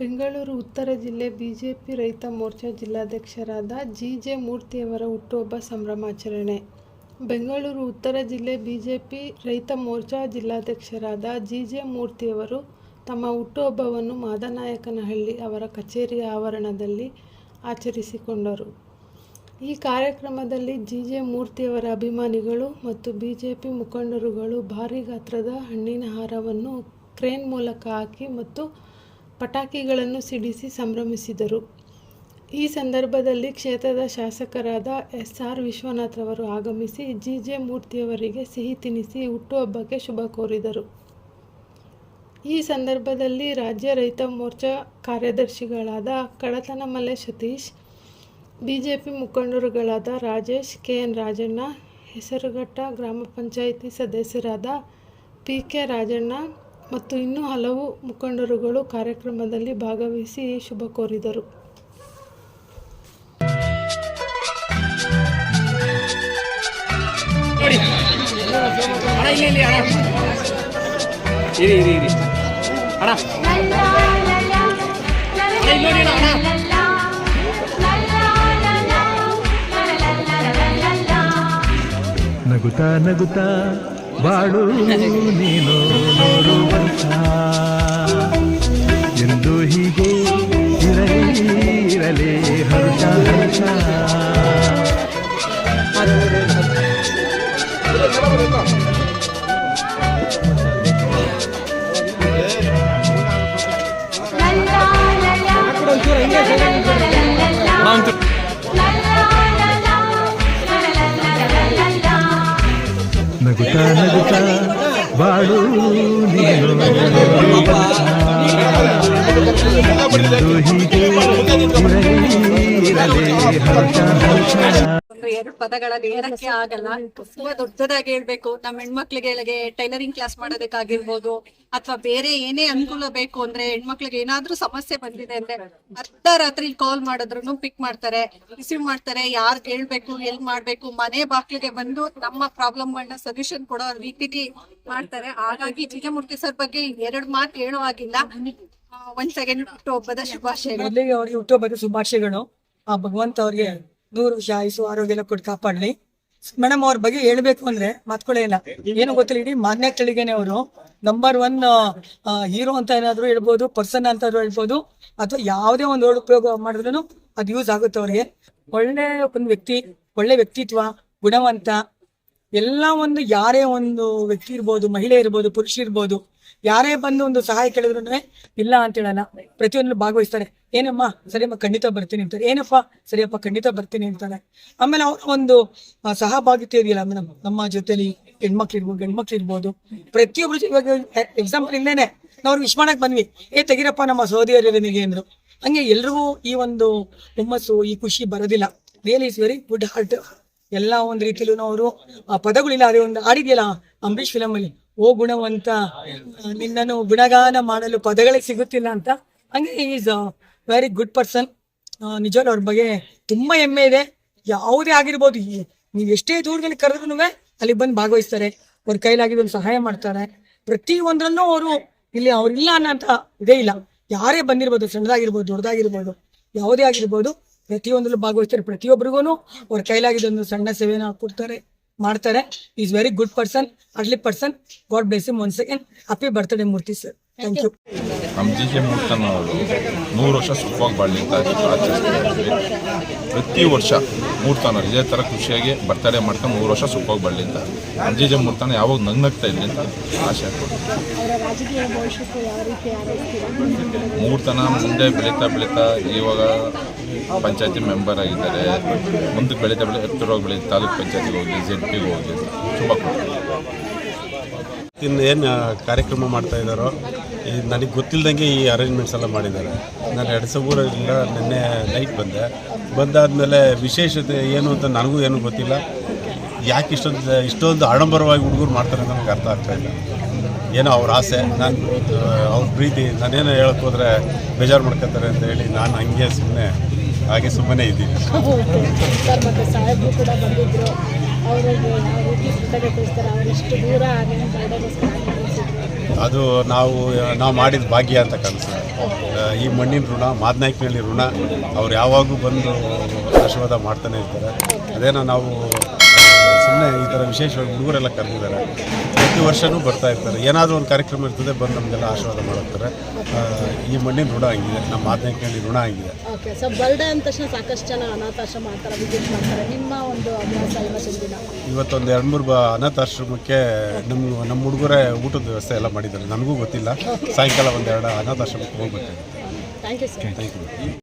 ಉತ್ತರ ಜಿಲ್ಲೆ ಬಿಜೆಪಿ ರೈತ ಮೋರ್ಚಾ ಜಿಲ್ಲಾಧ್ಯಕ್ಷರಾದ ಜಿ ಜೆ ಮೂರ್ತಿಯವರ ಹುಟ್ಟುಹಬ್ಬ ಸಂಭ್ರಮಾಚರಣೆ. ಬೆಂಗಳೂರು, ಉತ್ತರ ಜಿಲ್ಲೆ ಬಿಜೆಪಿ ರೈತ ಮೋರ್ಚಾ ಜಿಲ್ಲಾಧ್ಯಕ್ಷರಾದ ಜಿ ಜೆ ಮೂರ್ತಿಯವರು ತಮ್ಮ ಹುಟ್ಟುಹಬ್ಬವನ್ನು ಮಾದನಾಯಕನಹಳ್ಳಿ ಅವರ ಕಚೇರಿಯ ಆವರಣದಲ್ಲಿ ಆಚರಿಸಿಕೊಂಡರು. ಈ ಕಾರ್ಯಕ್ರಮದಲ್ಲಿ ಜಿ ಜೆ ಮೂರ್ತಿಯವರ ಅಭಿಮಾನಿಗಳು ಮತ್ತು ಬಿಜೆಪಿ ಮುಖಂಡರುಗಳು ಭಾರೀ ಗಾತ್ರದ ಹಣ್ಣಿನ ಹಾರವನ್ನು ಕ್ರೇನ್ ಮೂಲಕ ಹಾಕಿ ಮತ್ತು ಪಟಾಕಿಗಳನ್ನು ಸಿಡಿಸಿ ಸಂಭ್ರಮಿಸಿದರು. ಈ ಸಂದರ್ಭದಲ್ಲಿ ಕ್ಷೇತ್ರದ ಶಾಸಕರಾದ ಎಸ್ ಆರ್ ವಿಶ್ವನಾಥ್ರವರು ಆಗಮಿಸಿ ಜಿ ಜೆ ಮೂರ್ತಿಯವರಿಗೆ ಸಿಹಿ ತಿನ್ನಿಸಿ ಹುಟ್ಟುಹಬ್ಬಕ್ಕೆ ಶುಭ ಕೋರಿದರು. ಈ ಸಂದರ್ಭದಲ್ಲಿ ರಾಜ್ಯ ರೈತ ಮೋರ್ಚಾ ಕಾರ್ಯದರ್ಶಿಗಳಾದ ಕಡತನಮಲೆ ಸತೀಶ್, ಬಿಜೆಪಿ ಮುಖಂಡರುಗಳಾದ ರಾಜೇಶ್ ಕೆ ಎನ್ ರಾಜಣ್ಣ, ಹೆಸರುಘಟ್ಟ ಗ್ರಾಮ ಪಂಚಾಯಿತಿ ಸದಸ್ಯರಾದ ಪಿ ಕೆ ರಾಜಣ್ಣ ಮತ್ತು ಇನ್ನೂ ಹಲವು ಮುಖಂಡರುಗಳು ಕಾರ್ಯಕ್ರಮದಲ್ಲಿ ಭಾಗವಹಿಸಿ ಶುಭ ಕೋರಿದರು. ನಗುತ್ತಾ ನಗುತ್ತಾ ಬಾಳು ನೀನು ನೋಡು ವರ್ಷ ಎಂದು ಹೀಗೆ ಇರಲಿ ಇರಲಿ ಹರ್ಷ ಹರ್ಷ ಅಣ್ಣ ನಗುತ್ತಾ ನಗುತ್ತಾ ಬಾಳು ನೀನು ನೋಡು ವರ್ಷ ಎಂದು ಹೀಗೆ ಇರಲಿ ಇರಲಿ ಹರ್ಷ ಹರ್ಷ ಒಂದು ಎರಡು ಪದಗಳಲ್ಲಿ ಹೇಳಕ್ಕೆ ಆಗಲ್ಲ. ತುಂಬಾ ದೊಡ್ಡದಾಗಿ ಹೇಳ್ಬೇಕು. ನಮ್ಮ ಹೆಣ್ಮಕ್ಳಿಗೆ ಟೈಲರಿಂಗ್ ಕ್ಲಾಸ್ ಮಾಡೋದಕ್ಕಾಗಿರ್ಬೋದು ಅಥವಾ ಬೇರೆ ಏನೇ ಅನುಕೂಲ ಬೇಕು ಅಂದ್ರೆ ಹೆಣ್ಮಕ್ಳಿಗೆ ಏನಾದ್ರೂ ಸಮಸ್ಯೆ ಬಂದಿದೆ ಅಂದ್ರೆ ಅರ್ಧ ರಾತ್ರಿ ಕಾಲ್ ಮಾಡಿದ್ರು ಪಿಕ್ ಮಾಡ್ತಾರೆ ರಿಸೀವ್ ಮಾಡ್ತಾರೆ. ಯಾರ್ ಹೇಳ್ಬೇಕು ಎಲ್ ಮಾಡ್ಬೇಕು ಮನೆ ಬಾಕ್ಲಿಗೆ ಬಂದು ನಮ್ಮ ಪ್ರಾಬ್ಲಮ್ ಗಳನ್ನ ಸೊಲ್ಯೂಷನ್ ಕೊಡೋ ರೀತಿಲಿ ಮಾಡ್ತಾರೆ. ಹಾಗಾಗಿ ಜಿಜಮೂರ್ತಿ ಸರ್ ಬಗ್ಗೆ ಎರಡು ಮಾತು ಹೇಳೋ ಆಗಿಲ್ಲ ಒಂದ್ ಸೆಕೆಂಡ್ ಹುಟ್ಟುಹಬ್ಬದ ಶುಭಾಶಯಗಳು. ಹುಟ್ಟುಹಬ್ಬದ ಶುಭಾಶಯಗಳು. ಆ ಭಗವಂತ ಅವ್ರಿಗೆ ನೂರು ಆಯುಸು ಆರೋಗ್ಯ ಎಲ್ಲ ಕೊಟ್ಟು ಕಾಪಾಡ್ಲಿ. ಮೇಡಮ್, ಅವ್ರ ಬಗ್ಗೆ ಹೇಳ್ಬೇಕು ಅಂದ್ರೆ ಮಾತ್ಕೊಳ್ಳೇ ಇಲ್ಲ. ಏನು ಗೊತ್ತಿಲ್ಲ, ಇಡೀ ಮಾನ್ಯ ತಳಿಗೆನೆ ಅವರು. ನಂಬರ್ ಒನ್ ಹೀರೋ ಅಂತ ಏನಾದ್ರು ಹೇಳ್ಬೋದು ಪರ್ಸನ್ ಅಂತ ಹೇಳ್ಬೋದು, ಅಥವಾ ಯಾವುದೇ ಒಂದು ರೋಡ್ ಉಪಯೋಗ ಮಾಡಿದ್ರು ಅದು ಯೂಸ್ ಆಗುತ್ತೆ ಅವ್ರಿಗೆ. ಒಳ್ಳೆ ಒಂದು ವ್ಯಕ್ತಿ, ಒಳ್ಳೆ ವ್ಯಕ್ತಿತ್ವ, ಗುಣವಂತ, ಎಲ್ಲ ಒಂದು ಯಾರೇ ಒಂದು ವ್ಯಕ್ತಿ ಇರ್ಬೋದು, ಮಹಿಳೆ ಇರ್ಬೋದು, ಪುರುಷ ಇರ್ಬೋದು, ಯಾರೇ ಬಂದು ಒಂದು ಸಹಾಯ ಕೇಳಿದ್ರು ಇಲ್ಲ ಅಂತ ಹೇಳಲ್ಲ. ಪ್ರತಿಯೊಂದು ಭಾಗವಹಿಸ್ತಾರೆ. ಏನಮ್ಮ? ಸರಿಯಮ್ಮ, ಖಂಡಿತ ಬರ್ತೀನಿ ಅಂತಾರೆ. ಏನಪ್ಪ? ಸರಿಯಪ್ಪ, ಖಂಡಿತ ಬರ್ತೀನಿ ಅಂತಾರೆ. ಆಮೇಲೆ ಅವ್ರ ಒಂದು ಸಹಭಾಗಿತ್ವ ಇದೆಯಲ್ಲ ಮೇಡಮ್ ನಮ್ಮ ಜೊತೆಲಿ ಹೆಣ್ಮಕ್ಳು ಇರ್ಬೋದು ಗಂಡ್ಮಕ್ಳು ಇರ್ಬೋದು ಪ್ರತಿಯೊಬ್ರು ಇವಾಗ ಎಕ್ಸಾಂಪಲ್ ಇಲ್ಲೇನೆ. ನಾವು ವಿಶ್ ಮಾಡಕ್ ಬಂದ್ವಿ. ಏ, ತೆಗಿರಪ್ಪ, ನಮ್ಮ ಸಹೋದರಿಯರಿಗೆ ಅಂದ್ರು. ಹಂಗೆ ಎಲ್ರಿಗೂ ಈ ಒಂದು ಹುಮ್ಮಸ್ಸು, ಈ ಖುಷಿ ಬರೋದಿಲ್ಲ. Real is very good heart ಎಲ್ಲ ಒಂದು ರೀತಿಯಲ್ಲೂ ಅವರು, ಆ, ಪದಗಳಿಲ್ಲ. ಅದೇ ಒಂದು ಆಡಿದ್ಯಲ್ಲ ಅಂಬರೀಷ್ ಫಿಲಮ್ ಅಲ್ಲಿ, ಓ ಗುಣವಂತ, ನಿನ್ನನ್ನು ಗುಣಗಾನ ಮಾಡಲು ಪದಗಳೇ ಸಿಗುತ್ತಿಲ್ಲ ಅಂತ. ಹಂಗೆ ಈಸ್ ವೆರಿ ಗುಡ್ ಪರ್ಸನ್ ನಿಜವಾಗ್ಲೂ ಅವ್ರ ಬಗ್ಗೆ ತುಂಬಾ ಹೆಮ್ಮೆ ಇದೆ. ಯಾವುದೇ ಆಗಿರ್ಬೋದು ನೀವು ಎಷ್ಟೇ ದೂರದಲ್ಲಿ ಕರೆದ್ರು ಅಲ್ಲಿ ಬಂದು ಭಾಗವಹಿಸ್ತಾರೆ. ಅವ್ರ ಕೈಲಾಗಿದ್ದು ಸಹಾಯ ಮಾಡ್ತಾರೆ. ಪ್ರತಿ ಒಂದ್ರಲ್ಲೂ ಅವರು ಇಲ್ಲಿ ಅವ್ರಿಲ್ಲ ಅನ್ನೋಂತ ಇದೇ ಇಲ್ಲ. ಯಾರೇ ಬಂದಿರ್ಬೋದು, ಸಣ್ಣದಾಗಿರ್ಬೋದು, ದೊಡ್ಡದಾಗಿರ್ಬೋದು, ಯಾವುದೇ ಆಗಿರ್ಬೋದು, ಪ್ರತಿಯೊಂದರಲ್ಲೂ ಭಾಗವಹಿಸ್ತಾರೆ. ಪ್ರತಿಯೊಬ್ಬರಿಗೂ ಅವ್ರ ಕೈಲಾಗಿದ್ದೊಂದು ಸಣ್ಣ ಸೇವೆನ ಕೊಡ್ತಾರೆ, ಮಾಡ್ತಾರೆ. Is very good person early person God bless him one second happy birthday Murthy sir thank you ನೂರು ವರ್ಷ ಸುಖವಾಗಿ ಬಾಳಲಿ ಅಂತ ಪ್ರತಿ ವರ್ಷ ಮೂರ್ತನ ಇದೇ ಥರ ಖುಷಿಯಾಗಿ ಬರ್ತಡೇ ಮಾಡ್ಕೊಂಡು ಮೂರು ವರ್ಷ ಸುಖವಾಗಿ ಬಾಳಲಿ ಅಂತ ಜೆ ಮೂರ್ತನ ಯಾವಾಗ ನಗ್ನಗ್ತಾ ಇರಲಿ ಅಂತ ಆಸೆ ಮೂರು ಮೂರ್ತನ ಮುಂದೆ ಬೆಳೀತಾ ಬೆಳೀತಾ ಇವಾಗ ಪಂಚಾಯತಿ ಮೆಂಬರ್ ಆಗಿದ್ದಾರೆ. ಮುಂದಕ್ಕೆ ಬೆಳೀತಾ ಬೆಳೀತಾ ಬೆಳೀತಾ ತಾಲೂಕು ಪಂಚಾಯತಿಗೆ ಹೋಗಿ ಜೆಡ್ ಪಿಗೆ ಹೋಗಿ ತುಂಬ ಇನ್ನು ಏನು ಕಾರ್ಯಕ್ರಮ ಮಾಡ್ತಾ ಇದ್ದಾರೋ ಈ ನನಗೆ ಗೊತ್ತಿಲ್ಲದಂಗೆ ಈ ಅರೇಂಜ್ಮೆಂಟ್ಸ್ ಎಲ್ಲ ಮಾಡಿದ್ದಾರೆ. ನಾನು ಎಡಸಗೂರಿಂದ ನಿನ್ನೆ ನೈಟ್ ಬಂದೆ. ಬಂದಾದಮೇಲೆ ವಿಶೇಷತೆ ಏನು ಅಂತ ನನಗೂ ಏನೂ ಗೊತ್ತಿಲ್ಲ. ಯಾಕೆ ಇಷ್ಟೊಂದು ಇಷ್ಟೊಂದು ಆಡಂಬರವಾಗಿ ಹುಡುಗರು ಮಾಡ್ತಾರೆ ಅಂತ ನನಗೆ ಅರ್ಥ ಆಗ್ತಾ ಇಲ್ಲ. ಏನೋ ಅವ್ರ ಆಸೆ, ನಾನು ಅವ್ರ ಪ್ರೀತಿ ನಾನೇನೋ ಹೇಳಕ್ಕೆ ಹೋದರೆ ಬೇಜಾರು ಮಾಡ್ಕೊತಾರೆ ಅಂತ ಹೇಳಿ ನಾನು ಹಂಗೆ ಸುಮ್ಮನೆ ಹಾಗೆ ಸುಮ್ಮನೆ ಇದ್ದೀನಿ. ಅವರಿಗೆ ಯಾವ ರೀತಿ ಕೃತಜ್ಞತೆ ಅವರಿಷ್ಟು ದೂರ ಅದು ನಾವು ನಾವು ಮಾಡಿದ ಭಾಗ್ಯ ಅಂತ ಕನಸು ಈ ಮಣ್ಣಿನ ಋಣ ಮಾದನಾಯ್ಕಿನಲ್ಲಿ ಋಣ ಅವ್ರು ಯಾವಾಗೂ ಬಂದು ಆಶೀರ್ವಾದ ಮಾಡ್ತಾನೆ ಇರ್ತಾರೆ. ಅದೇನೋ ನಾವು ಸುಮ್ಮನೆ ಈ ಥರ ವಿಶೇಷವಾಗಿ ಹುಡುಗರೆಲ್ಲ ಕರೆದಿದ್ದಾರೆ. ಪ್ರತಿ ವರ್ಷವೂ ಬರ್ತಾ ಇರ್ತಾರೆ. ಏನಾದರೂ ಒಂದು ಕಾರ್ಯಕ್ರಮ ಇರ್ತದೆ ಬಂದು ನಮಗೆಲ್ಲ ಆಶೀರ್ವಾದ ಮಾಡ್ತಾರೆ. ಈ ಮಣ್ಣಿನ ಋಣ ಆಗಿದೆ ನಮ್ಮ ಮಾದನಾಯ್ಕನಹಳ್ಳಿ ಋಣ ಆಗಿದೆ ಓಕೆ ಸೊ ಬರ್ಡೇ ಅಂದ ತಕ್ಷಣ ಸಾಕಷ್ಟು ಜನ ಅನಾಥಾಶ್ರಮ ಆ ಥರ ವಿಸಿಟ್ ಮಾಡ್ತಾರೆ. ನಿಮ್ಮ ಒಂದು ಅಭ್ಯಾಸ ಇವತ್ತಿನ ದಿನ ಇವತ್ತೊಂದು ಎರಡು ಮೂರು ಬ ಅನಾಥಾಶ್ರಮಕ್ಕೆ ನಮ್ಮ ನಮ್ಮ ಹುಡುಗರೇ ಊಟದ ವ್ಯವಸ್ಥೆ ಎಲ್ಲ ಮಾಡಿದ್ದಾರೆ. ನನಗೂ ಗೊತ್ತಿಲ್ಲ. ಸಾಯಂಕಾಲ ಒಂದೆರಡು ಅನಾಥಾಶ್ರಮಕ್ಕೆ ಹೋಗ್ಬೇಕಾಗುತ್ತೆ. Thank you sir thank you